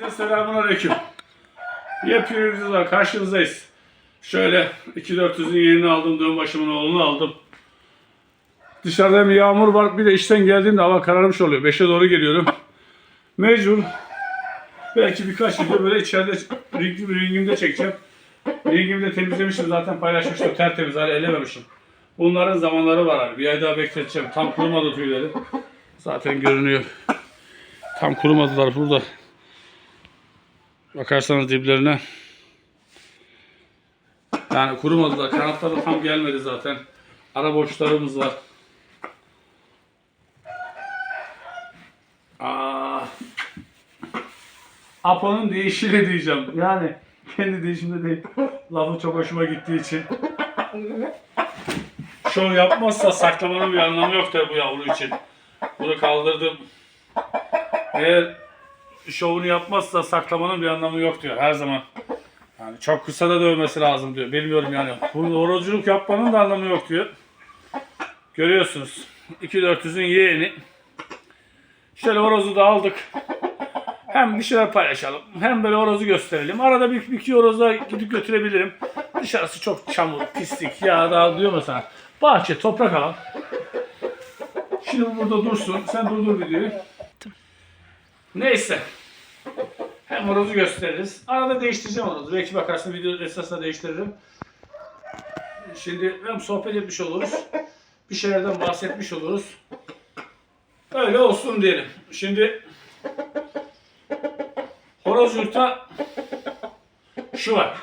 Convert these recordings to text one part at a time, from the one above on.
Herkese selamun aleyküm. Yepyeni bir videoda karşınızdayız. Şöyle 2400'ün yerini aldım, dön başımın oğlunu aldım. Dışarıda bir yağmur var, bir de işten geldiğimde hava kararmış oluyor. 5'e doğru geliyorum. Mecbur. Belki birkaç video böyle içeride ring, ringimde çekeceğim. Ringimde temizlemişim zaten paylaşmıştım. Tertemiz hale elememişim. Bunların zamanları var abi. Bir ay daha bekleteceğim. Tam kurumadı tüyleri. Zaten görünüyor. Tam kurumadılar burada. Bakarsanız diplerine. Yani kurumadılar. Kanatları tam gelmedi zaten. Ara boşlarımız var. Aa. Apo'nun değişiyle diyeceğim. Yani kendi değişimde değil. Lafı çok hoşuma gittiği için. Şov yapmazsa saklamanın bir anlamı yok tabii bu yavru için. Bunu kaldırdım. Eğer şovunu yapmazsa saklamanın bir anlamı yok diyor her zaman. Yani çok kısa da dövmesi lazım diyor. Bilmiyorum yani. Bu horozculuk yapmanın da anlamı yok diyor. Görüyorsunuz. 2400'ün yeğeni. Şöyle horozu da aldık. Hem bir şeyler paylaşalım. Hem böyle horozu gösterelim. Arada bir, bir iki horoza gidip götürebilirim. Dışarısı çok çamur, pislik, yağ daha diyor mesela. Bahçe, toprak alan. Şimdi bu burada dursun. Sen durdur videoyu. Neyse. Hem horozu gösteririz. Arada değiştireceğim horozu. Belki bakarsın video esasında değiştiririm. Şimdi hem sohbet etmiş oluruz. Bir şeylerden bahsetmiş oluruz. Öyle olsun diyelim. Şimdi horoz yurtta şu var.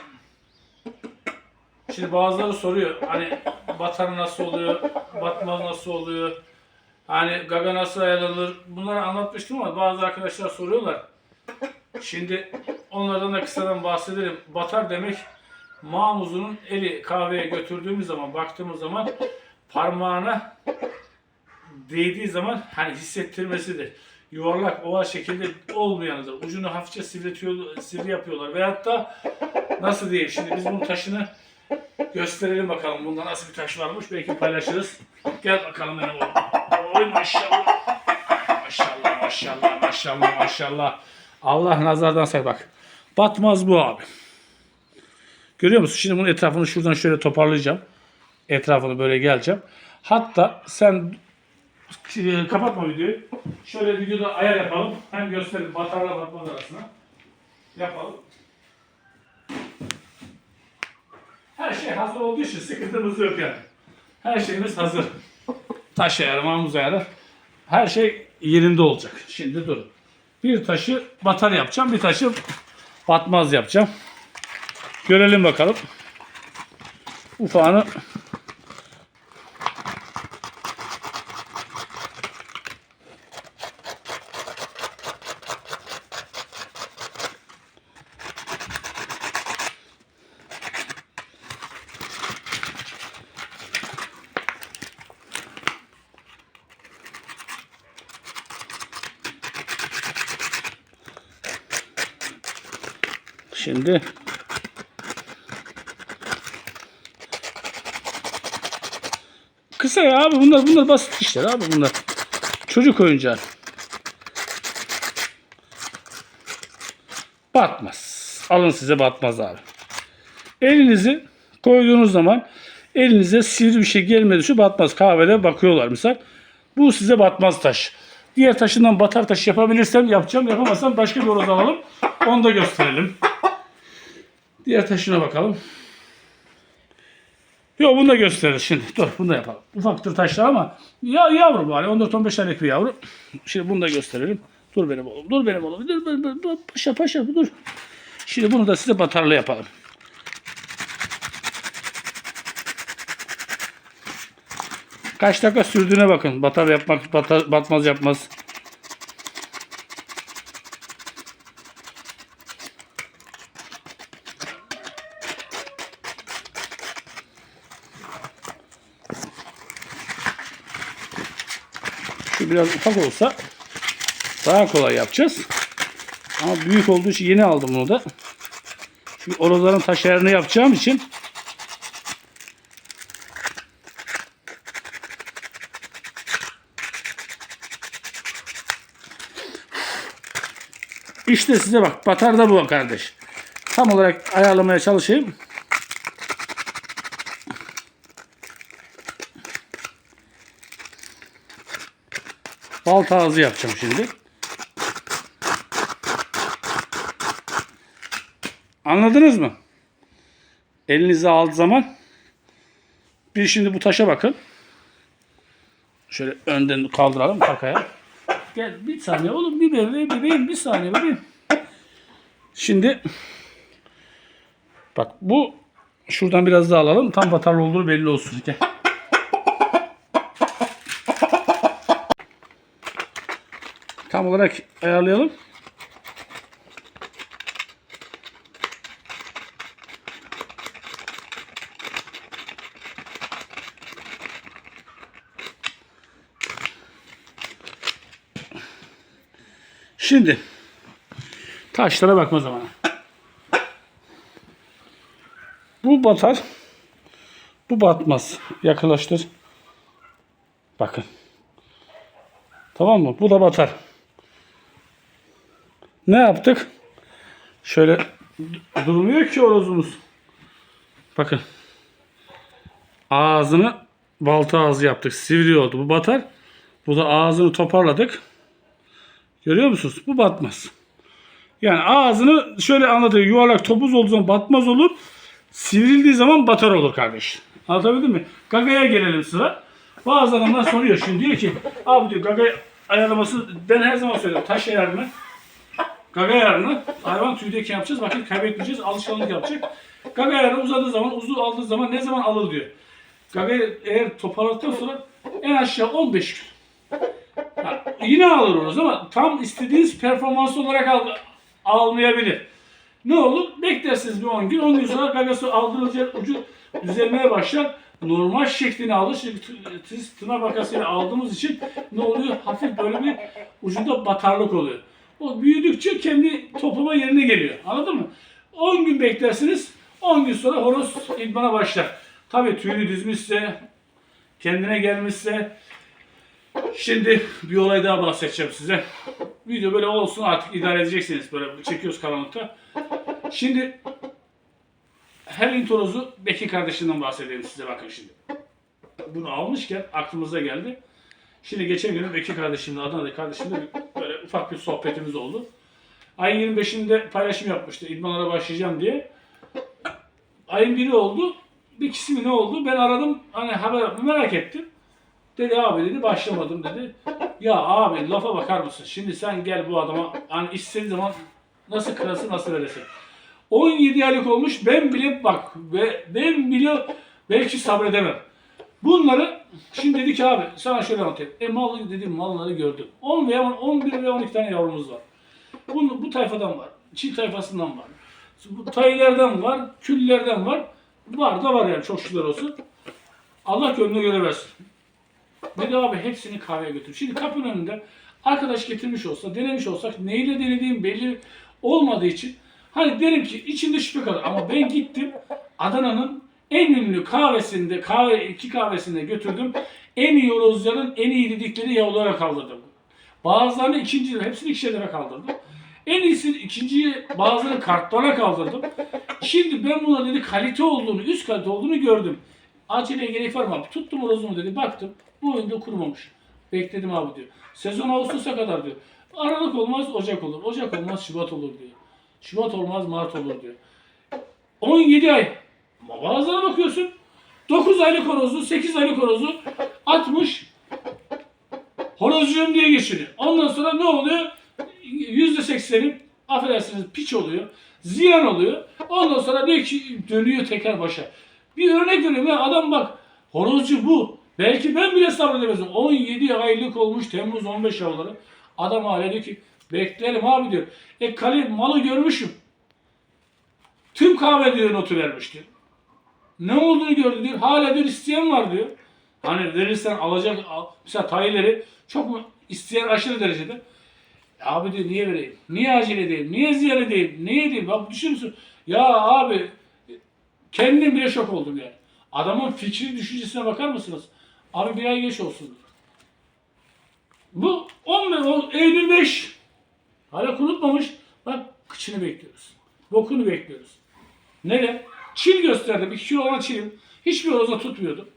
Şimdi bazıları soruyor hani batar nasıl oluyor, batmaz nasıl oluyor, hani gaga nasıl ayarlanır bunları anlatmıştım ama bazı arkadaşlar soruyorlar. Şimdi onlardan da kısadan bahsedelim. Batar demek mamuzunun eli kahveye götürdüğümüz zaman baktığımız zaman parmağına değdiği zaman hani hissettirmesidir. Yuvarlak oval şekilde olmayanıdır. Ucunu hafifçe sivretiyor, sivri yapıyorlar. Veyahut da nasıl diyeyim şimdi biz bunun taşını gösterelim bakalım. Bunda nasıl bir taş varmış belki paylaşırız. Gel bakalım benim oğlum. Oy maşallah. Maşallah maşallah maşallah maşallah. Allah nazardan say bak. Batmaz bu abi. Görüyor musun? Şimdi bunun etrafını şuradan şöyle toparlayacağım. Etrafını böyle geleceğim. Hatta sen e, kapatma videoyu. Şöyle videoda ayar yapalım. Hem gösterelim batarla batmaz arasına. Yapalım. Her şey hazır olduğu için sıkıntımız yok yani. Her şeyimiz hazır. Taş ayarı, mamuz ayarı. Her şey yerinde olacak. Şimdi dur. Bir taşı batar yapacağım. Bir taşı batmaz yapacağım. Görelim bakalım. Ufağını Şimdi ya abi bunlar bunlar basit işler abi bunlar. Çocuk oyuncağı. Batmaz. Alın size batmaz abi. Elinizi koyduğunuz zaman elinize sivri bir şey gelmedi şu batmaz. Kahvede bakıyorlar misal. Bu size batmaz taş. Diğer taşından batar taş yapabilirsem yapacağım. Yapamazsam başka bir horoz alalım. Onu da gösterelim. Diğer taşına bakalım. Yok bunu da gösteririz şimdi. Dur bunu da yapalım. Ufaktır taşlar ama ya yavru bari 14-15 aylık bir yavru. Şimdi bunu da gösterelim. Dur benim oğlum. Dur benim oğlum. Dur, dur, dur, dur. Paşa paşa dur. Şimdi bunu da size batarlı yapalım. Kaç dakika sürdüğüne bakın. Batar yapmak, batar, batmaz yapmaz. Biraz ufak olsa daha kolay yapacağız. Ama büyük olduğu için yeni aldım bunu da. Çünkü orozların taş ayarını yapacağım için İşte size bak batar da bu kardeş. Tam olarak ayarlamaya çalışayım. Balta ağzı yapacağım şimdi. Anladınız mı? Elinize aldığı zaman bir şimdi bu taşa bakın. Şöyle önden kaldıralım takaya. Gel bir saniye oğlum bir bebeğim bebeğim bir saniye bebeğim. Şimdi bak bu şuradan biraz daha alalım. Tam batarlı olduğu belli olsun. Gel. Tam olarak ayarlayalım. Şimdi taşlara bakma zamanı. Bu batar. Bu batmaz. Yakınlaştır. Bakın. Tamam mı? Bu da batar. Ne yaptık? Şöyle durmuyor ki orozumuz. Bakın. Ağzını balta ağzı yaptık. Sivri oldu. Bu batar. Bu da ağzını toparladık. Görüyor musunuz? Bu batmaz. Yani ağzını şöyle anlatıyor. Yuvarlak topuz olduğu zaman batmaz olur. Sivrildiği zaman batar olur kardeş. Anlatabildim mi? Gaga'ya gelelim sıra. Bazı adamlar soruyor şimdi diyor ki abi diyor Gaga ayarlaması ben her zaman söylüyorum taş ayarını Gaga ayarını hayvan tüydeyken yapacağız vakit kaybetmeyeceğiz alışkanlık yapacak. Gaga ayarı uzadığı zaman uzun aldığı zaman ne zaman alır diyor. Gaga eğer toparladıktan sonra en aşağı 15 gün. Ha, yine alır onu ama tam istediğiniz performans olarak al, almayabilir. Ne olur? Beklersiniz bir 10 gün. 10 gün sonra gagası aldığınız yer ucu düzelmeye başlar. Normal şeklini alır. Şimdi tırnak makasıyla aldığımız için ne oluyor? Hafif böyle bir ucunda batarlık oluyor. O büyüdükçe kendi toplama yerine geliyor. Anladın mı? 10 gün beklersiniz. 10 gün sonra horoz idmana başlar. Tabii tüyünü düzmüşse, kendine gelmişse, Şimdi bir olay daha bahsedeceğim size. Video böyle olsun artık idare edeceksiniz. Böyle çekiyoruz karanlıkta. Şimdi her intorozu Beki kardeşinden bahsedeyim size bakın şimdi. Bunu almışken aklımıza geldi. Şimdi geçen gün Beki kardeşimle Adana'daki kardeşimle ufak bir sohbetimiz oldu. Ayın 25'inde paylaşım yapmıştı. İdmanlara başlayacağım diye. Ayın biri oldu. Bir kısmı ne oldu? Ben aradım. Hani haber merak ettim. Dedi abi dedi başlamadım dedi. Ya abi lafa bakar mısın? Şimdi sen gel bu adama hani istediğin zaman nasıl kırası nasıl veresin. 17 aylık olmuş ben bile bak ve ben bile belki sabredemem. Bunları şimdi dedi ki abi sana şöyle anlatayım. E malı dedim malları gördüm. 10 veya 11 veya 12 tane yavrumuz var. Bu, bu tayfadan var. Çin tayfasından var. Bu taylerden var. Küllerden var. Var da var yani çok şükür olsun. Allah gönlüne göre versin. Dedi abi hepsini kahveye götür. Şimdi kapının önünde arkadaş getirmiş olsa, denemiş olsak neyle denediğim belli olmadığı için hani derim ki içinde şüphe kalır. Ama ben gittim Adana'nın en ünlü kahvesinde, kahve iki kahvesinde götürdüm. En iyi horozların en iyi dedikleri yavrulara kaldırdım. Bazılarını ikinci hepsini lira kaldırdım. En iyisi ikinciyi bazılarını kartlara kaldırdım. Şimdi ben buna dedi kalite olduğunu, üst kalite olduğunu gördüm. Aceleye gerek var mı? Tuttum horozumu dedi. Baktım. Bu oyunda kurumamış. Bekledim abi diyor. Sezon Ağustos'a kadar diyor. Aralık olmaz Ocak olur. Ocak olmaz Şubat olur diyor. Şubat olmaz Mart olur diyor. 17 ay. Ama bazılarına bakıyorsun. 9 aylık horozu, 8 aylık horozu atmış. Horozcuyum diye geçiriyor. Ondan sonra ne oluyor? %80'i affedersiniz piç oluyor. Ziyan oluyor. Ondan sonra diyor ki dönüyor tekrar başa. Bir örnek veriyorum ya adam bak horozcu bu. Belki ben bile sabredemezdim. 17 aylık olmuş Temmuz 15 yavruları. Adam hala diyor ki beklerim abi diyor. E kale malı görmüşüm. Tüm kahve diyor notu vermiş diyor. Ne olduğunu gördü diyor. Hala diyor isteyen var diyor. Hani verirsen alacak al. Mesela tayileri çok mu isteyen aşırı derecede. Abi diyor niye vereyim? Niye acele edeyim? Niye ziyan edeyim? Niye edeyim? Bak düşünsün. Ya abi kendim bile şok oldum yani. Adamın fikri düşüncesine bakar mısınız? Abi bir ay geç olsun. Bu 10 o Eylül 5. Hala kurutmamış. Bak kıçını bekliyoruz. Bokunu bekliyoruz. Neden? Çil gösterdim. 2 kilo olan çilim. Hiçbir horoza tutmuyordu.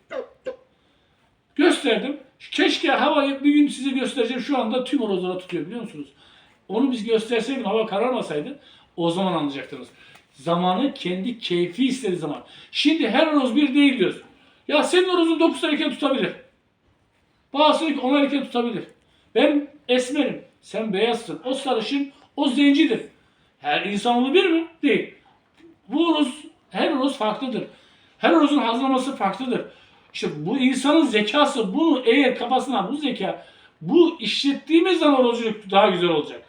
Gösterdim. Keşke havayı bir gün size göstereceğim. Şu anda tüm horozlara tutuyor biliyor musunuz? Onu biz gösterseydim hava kararmasaydı o zaman anlayacaktınız. Zamanı kendi keyfi istediği zaman. Şimdi her horoz bir değil diyoruz. Ya senin horozun 9 erken tutabilir. Bazısı 10 erken tutabilir. Ben esmerim. Sen beyazsın. O sarışın, o zencidir. Her insanoğlu bir mi? Değil. Bu horoz, her horoz farklıdır. Her horozun hazırlaması farklıdır. İşte bu insanın zekası, bunu eğer kafasına bu zeka, bu işlettiğimiz zaman horozculuk daha güzel olacak.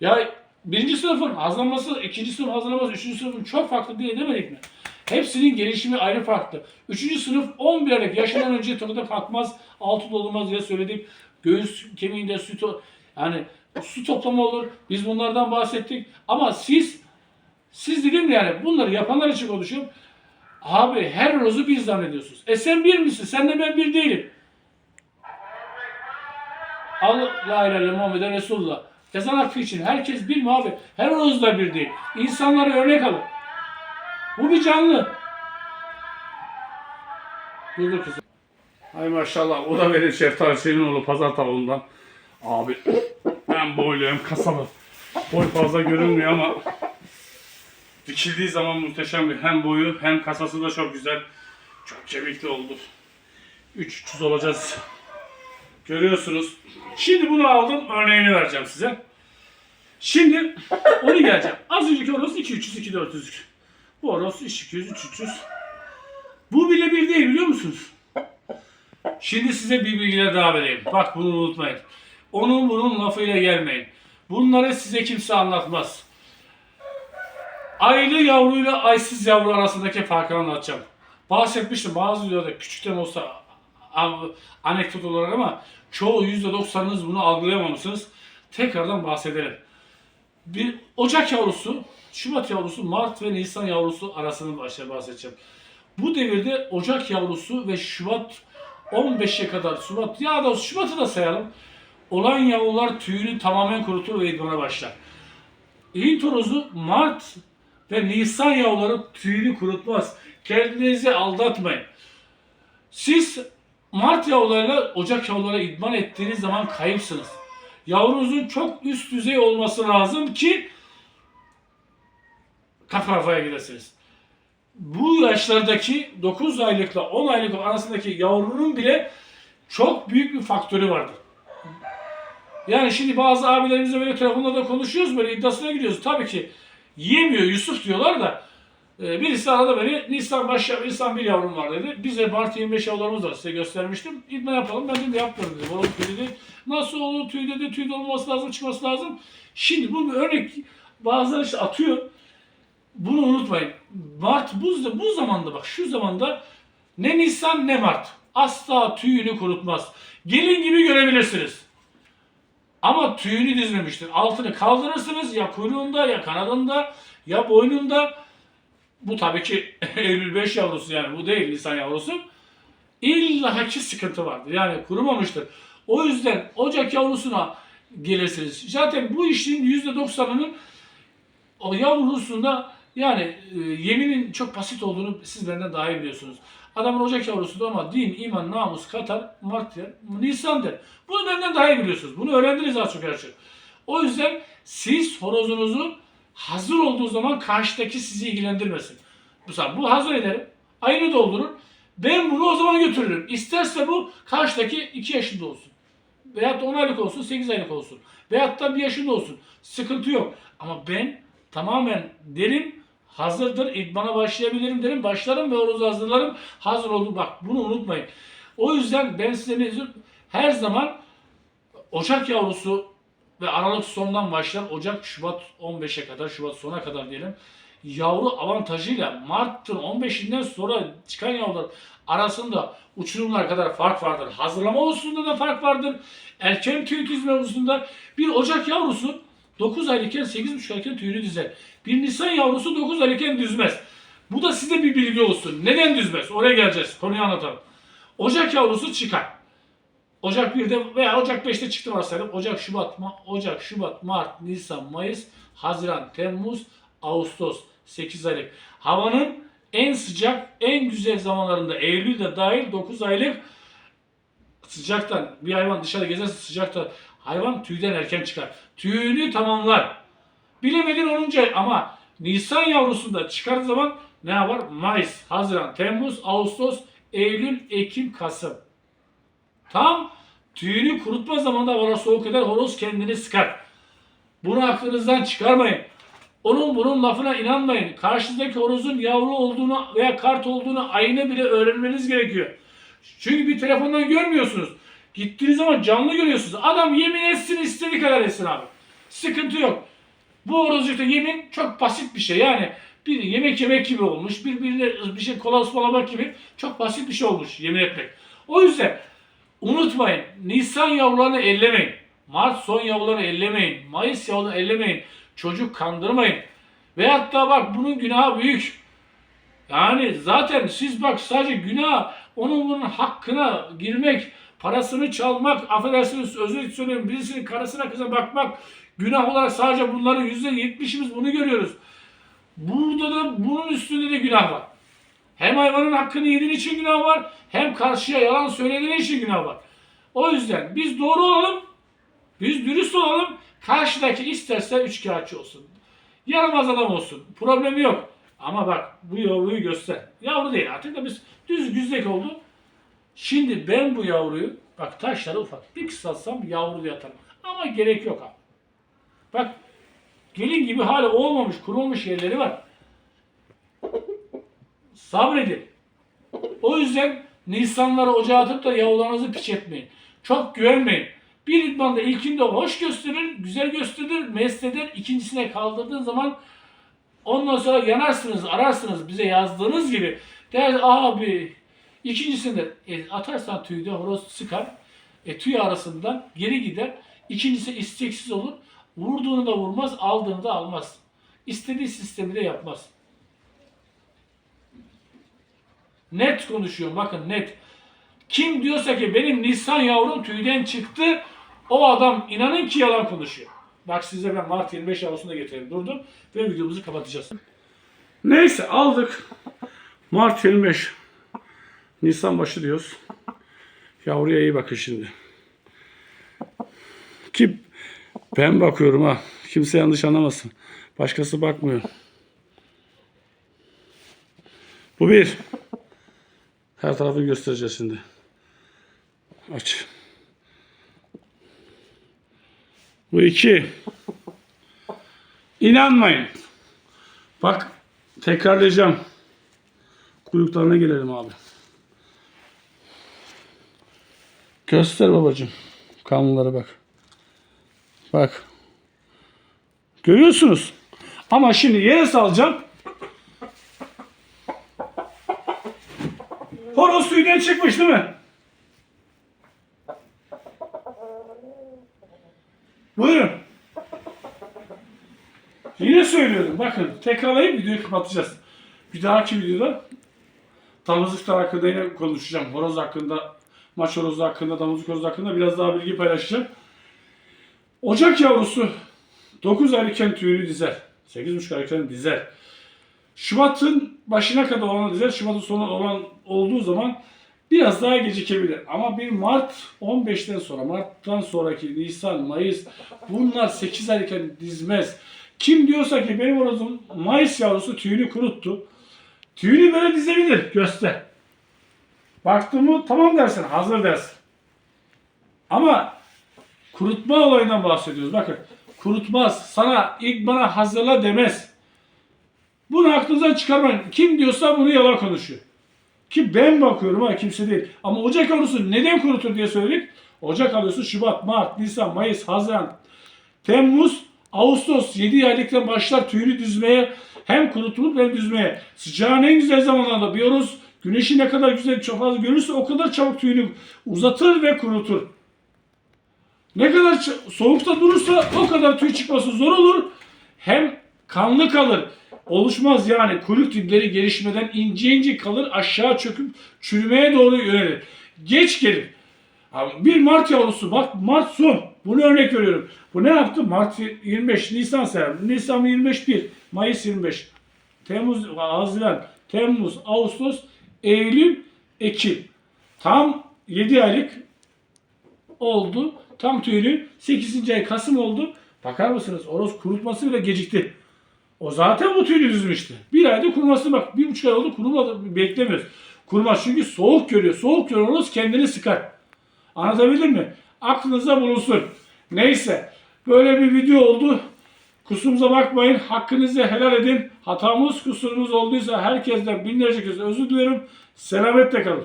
Ya birinci sınıfın hazırlaması, ikinci sınıf hazırlaması, üçüncü sınıfın çok farklı diye demedik mi? Hepsinin gelişimi ayrı farklı. Üçüncü sınıf 11 aylık yaşından önce takıda kalkmaz, altı dolmaz diye söyledik. Göğüs kemiğinde süt, yani su toplama olur. Biz bunlardan bahsettik. Ama siz, siz dedim yani bunları yapanlar için konuşuyorum. Abi her rozu bir zannediyorsunuz. E sen bir misin? Sen de ben bir değilim. Allah la ilahe Muhammeden Resulullah. Ezan hakkı için herkes bir mi abi? Her roz da bir değil. İnsanlara örnek alın. Bu bir canlı. Durdu kızım. Ay maşallah o da benim şeftali Selinoğlu pazar tavuğundan. Abi hem boylu hem kasalı. Boy fazla görünmüyor ama dikildiği zaman muhteşem bir hem boyu hem kasası da çok güzel. Çok kemikli oldu. 300 olacağız. Görüyorsunuz. Şimdi bunu aldım örneğini vereceğim size. Şimdi onu geleceğim. Az önceki horoz 200 2400. Bu horoz 200 300. Bu bile bir değil biliyor musunuz? Şimdi size bir bilgiler daha vereyim. Bak bunu unutmayın. Onun bunun lafıyla gelmeyin. Bunları size kimse anlatmaz. Aylı yavruyla aysız yavru arasındaki farkı anlatacağım. Bahsetmiştim bazı videoda küçükten olsa anekdot olarak ama çoğu %90'ınız bunu algılayamamışsınız. Tekrardan bahsedelim. Bir Ocak yavrusu, Şubat yavrusu, Mart ve Nisan yavrusu arasını başta bahsedeceğim. Bu devirde Ocak yavrusu ve Şubat 15'e kadar Şubat ya da Şubat'ı da sayalım. Olan yavrular tüyünü tamamen kurutur ve idmana başlar. Hint horozu Mart ve Nisan yavruları tüyünü kurutmaz. Kendinizi aldatmayın. Siz Mart yavrularıyla Ocak yavrulara idman ettiğiniz zaman kayıpsınız. Yavrunuzun çok üst düzey olması lazım ki kafa kafaya gidesiniz. Bu yaşlardaki 9 aylıkla 10 aylık arasındaki yavrunun bile çok büyük bir faktörü vardır. Yani şimdi bazı abilerimizle böyle telefonda da konuşuyoruz böyle iddiasına gidiyoruz. Tabii ki yemiyor Yusuf diyorlar da e, birisi arada beni Nisan baş Nisan bir yavrum var dedi. Bize Mart 25 yavrularımız var size göstermiştim. İdman yapalım ben dedim yapmıyorum dedi. Oğlum tüy dedi. Nasıl olur tüy dedi. Tüy de lazım çıkması lazım. Şimdi bu bir örnek bazıları işte atıyor. Bunu unutmayın. Mart bu, bu zamanda bak şu zamanda ne Nisan ne Mart. Asla tüyünü kurutmaz. Gelin gibi görebilirsiniz. Ama tüyünü dizmemiştir. Altını kaldırırsınız ya kuyruğunda ya kanadında ya boynunda. Bu tabii ki Eylül 5 yavrusu yani bu değil Nisan yavrusu. İlla ki sıkıntı vardır. Yani kurumamıştır. O yüzden Ocak yavrusuna gelirsiniz. Zaten bu işin %90'ının o yavrusunda yani e, yeminin çok basit olduğunu siz benden daha iyi biliyorsunuz. Adamın Ocak yavrusu da ama din, iman, namus, Katar, Mart der, Nisan der. Bunu benden daha iyi biliyorsunuz. Bunu öğrendiniz az çok her şey. O yüzden siz horozunuzu hazır olduğu zaman karşıdaki sizi ilgilendirmesin. Sefer bu hazır ederim. Ayını doldurur. Ben bunu o zaman götürürüm. İsterse bu karşıdaki 2 yaşında olsun. Veyahut da 10 aylık olsun, 8 aylık olsun. Veyahut da 1 yaşında olsun. Sıkıntı yok. Ama ben tamamen derim hazırdır, idmana başlayabilirim derim. Başlarım ve horozu hazırlarım. Hazır oldu. Bak bunu unutmayın. O yüzden ben size diyorum? Her zaman Ocak yavrusu ve Aralık sondan başlar. Ocak, Şubat 15'e kadar, Şubat sona kadar diyelim. Yavru avantajıyla Mart'ın 15'inden sonra çıkan yavrular arasında uçurumlar kadar fark vardır. Hazırlama hususunda da fark vardır. Erken tüy dizme hususunda bir Ocak yavrusu 9 aylıkken 8,5 aylıkken tüyünü dizer. Bir Nisan yavrusu 9 aylıkken düzmez. Bu da size bir bilgi olsun. Neden düzmez? Oraya geleceğiz. Konuyu anlatalım. Ocak yavrusu çıkar. Ocak 1'de veya Ocak 5'te çıktı varsayalım. Ocak, Şubat, Ma- Ocak, Şubat, Mart, Nisan, Mayıs, Haziran, Temmuz, Ağustos 8 aylık. Havanın en sıcak, en güzel zamanlarında Eylül'de dahil 9 aylık sıcaktan bir hayvan dışarı gezerse sıcakta hayvan tüyden erken çıkar. Tüyünü tamamlar. Bilemedin 10. ay ama Nisan yavrusunda çıkardığı zaman ne var? Mayıs, Haziran, Temmuz, Ağustos, Eylül, Ekim, Kasım. Tam tüyünü kurutma zamanında hava soğuk eder, horoz kendini sıkar. Bunu aklınızdan çıkarmayın. Onun bunun lafına inanmayın. Karşınızdaki horozun yavru olduğunu veya kart olduğunu ayna bile öğrenmeniz gerekiyor. Çünkü bir telefondan görmüyorsunuz. Gittiğiniz zaman canlı görüyorsunuz. Adam yemin etsin istediği kadar etsin abi. Sıkıntı yok. Bu horozlukta yemin çok basit bir şey. Yani bir yemek yemek gibi olmuş. Birbirine bir şey kola ıspalamak gibi çok basit bir şey olmuş yemin etmek. O yüzden unutmayın. Nisan yavrularını ellemeyin. Mart son yavrularını ellemeyin. Mayıs yavrularını ellemeyin. Çocuk kandırmayın. Veyahut da bak bunun günahı büyük. Yani zaten siz bak sadece günah onun bunun hakkına girmek, parasını çalmak, affedersiniz özür söylüyorum birisinin karısına kıza bakmak günah olarak sadece bunların yüzde yetmişimiz bunu görüyoruz. Burada da bunun üstünde de günah var. Hem hayvanın hakkını yediğin için günah var, hem karşıya yalan söylediğin için günah var. O yüzden biz doğru olalım, biz dürüst olalım, karşıdaki isterse üçkağıtçı olsun. Yaramaz adam olsun, problemi yok. Ama bak bu yavruyu göster. Yavru değil artık da biz düz güzdek oldu. Şimdi ben bu yavruyu, bak taşları ufak, bir kısaltsam yavru diye atarım. Ama gerek yok abi. Bak gelin gibi hala olmamış, kurulmuş yerleri var. Sabredin. O yüzden Nisanları ocağa atıp da yavrularınızı piç etmeyin. Çok güvenmeyin. Bir idmanda ilkinde hoş gösterir, güzel gösterir, mest eder. İkincisine kaldırdığın zaman ondan sonra yanarsınız, ararsınız bize yazdığınız gibi. Der abi ikincisinde e, atarsan tüyde horoz sıkar. E, tüy arasından geri gider. İkincisi isteksiz olur. Vurduğunu da vurmaz, aldığını da almaz. İstediği sistemi de yapmaz. Net konuşuyorum bakın net. Kim diyorsa ki benim Nisan yavrum tüyden çıktı o adam inanın ki yalan konuşuyor. Bak size ben Mart 25 yavrusunu da getireyim durdum ve videomuzu kapatacağız. Neyse aldık. Mart 25. Nisan başı diyoruz. Yavruya iyi bakın şimdi. Ki ben bakıyorum ha. Kimse yanlış anlamasın. Başkası bakmıyor. Bu bir. Her tarafı göstereceğiz şimdi. Aç. Bu iki. İnanmayın. Bak tekrarlayacağım. Kuyruklarına gelelim abi. Göster babacığım. Kanlılara bak. Bak. Görüyorsunuz. Ama şimdi yere salacağım. Horoz tüyden çıkmış değil mi? Buyurun. Yine söylüyorum. Bakın tekrarlayıp videoyu kapatacağız. Bir dahaki videoda damızlıklar hakkında yine konuşacağım. Horoz hakkında, maç horozu hakkında, damızlık horozu hakkında biraz daha bilgi paylaşacağım. Ocak yavrusu 9 aylıkken tüyünü dizer. 8,5 aylıkken dizer. Şubat'ın başına kadar olan dizer, Şubat'ın sonu olan olduğu zaman biraz daha gecikebilir. Ama bir Mart 15'ten sonra, Mart'tan sonraki Nisan, Mayıs bunlar 8 aylıkken dizmez. Kim diyorsa ki benim horozum Mayıs yavrusu tüyünü kuruttu. Tüyünü böyle dizebilir. Göster. Baktın mı tamam dersin, hazır dersin. Ama kurutma olayından bahsediyoruz. Bakın kurutmaz. Sana ilk bana hazırla demez. Bunu aklınızdan çıkarmayın. Kim diyorsa bunu yalan konuşuyor. Ki ben bakıyorum ha kimse değil. Ama Ocak yavrusu neden kurutur diye söyledik. Ocak yavrusu Şubat, Mart, Nisan, Mayıs, Haziran, Temmuz, Ağustos 7 aylıktan başlar tüyünü düzmeye hem kurutulup hem düzmeye. Sıcağın en güzel zamanlarında bir horoz güneşi ne kadar güzel çok fazla görürse o kadar çabuk tüyünü uzatır ve kurutur. Ne kadar soğukta durursa o kadar tüy çıkması zor olur. Hem kanlı kalır. Oluşmaz yani kuyruk dipleri gelişmeden ince ince kalır aşağı çöküp çürümeye doğru yönelir. Geç gelir. Bir Mart yavrusu bak Mart son. Bunu örnek veriyorum. Bu ne yaptı? Mart 25, Nisan sayar. Nisan 25 1, Mayıs 25, Temmuz, Haziran, Temmuz, Ağustos, Eylül, Ekim. Tam 7 aylık oldu. Tam tüylü 8. ay Kasım oldu. Bakar mısınız? Horoz kurutması bile gecikti. O zaten bu tüylü düzmüştü. Bir ayda kuruması bak bir buçuk ay oldu kurumadı beklemiyoruz. Kurumaz çünkü soğuk görüyor. Soğuk görüyor horoz kendini sıkar. Anlatabildim mi? Aklınıza bulunsun. Neyse böyle bir video oldu. Kusurumuza bakmayın. Hakkınızı helal edin. Hatamız kusurumuz olduysa herkesten binlerce kez özür dilerim. Selametle kalın.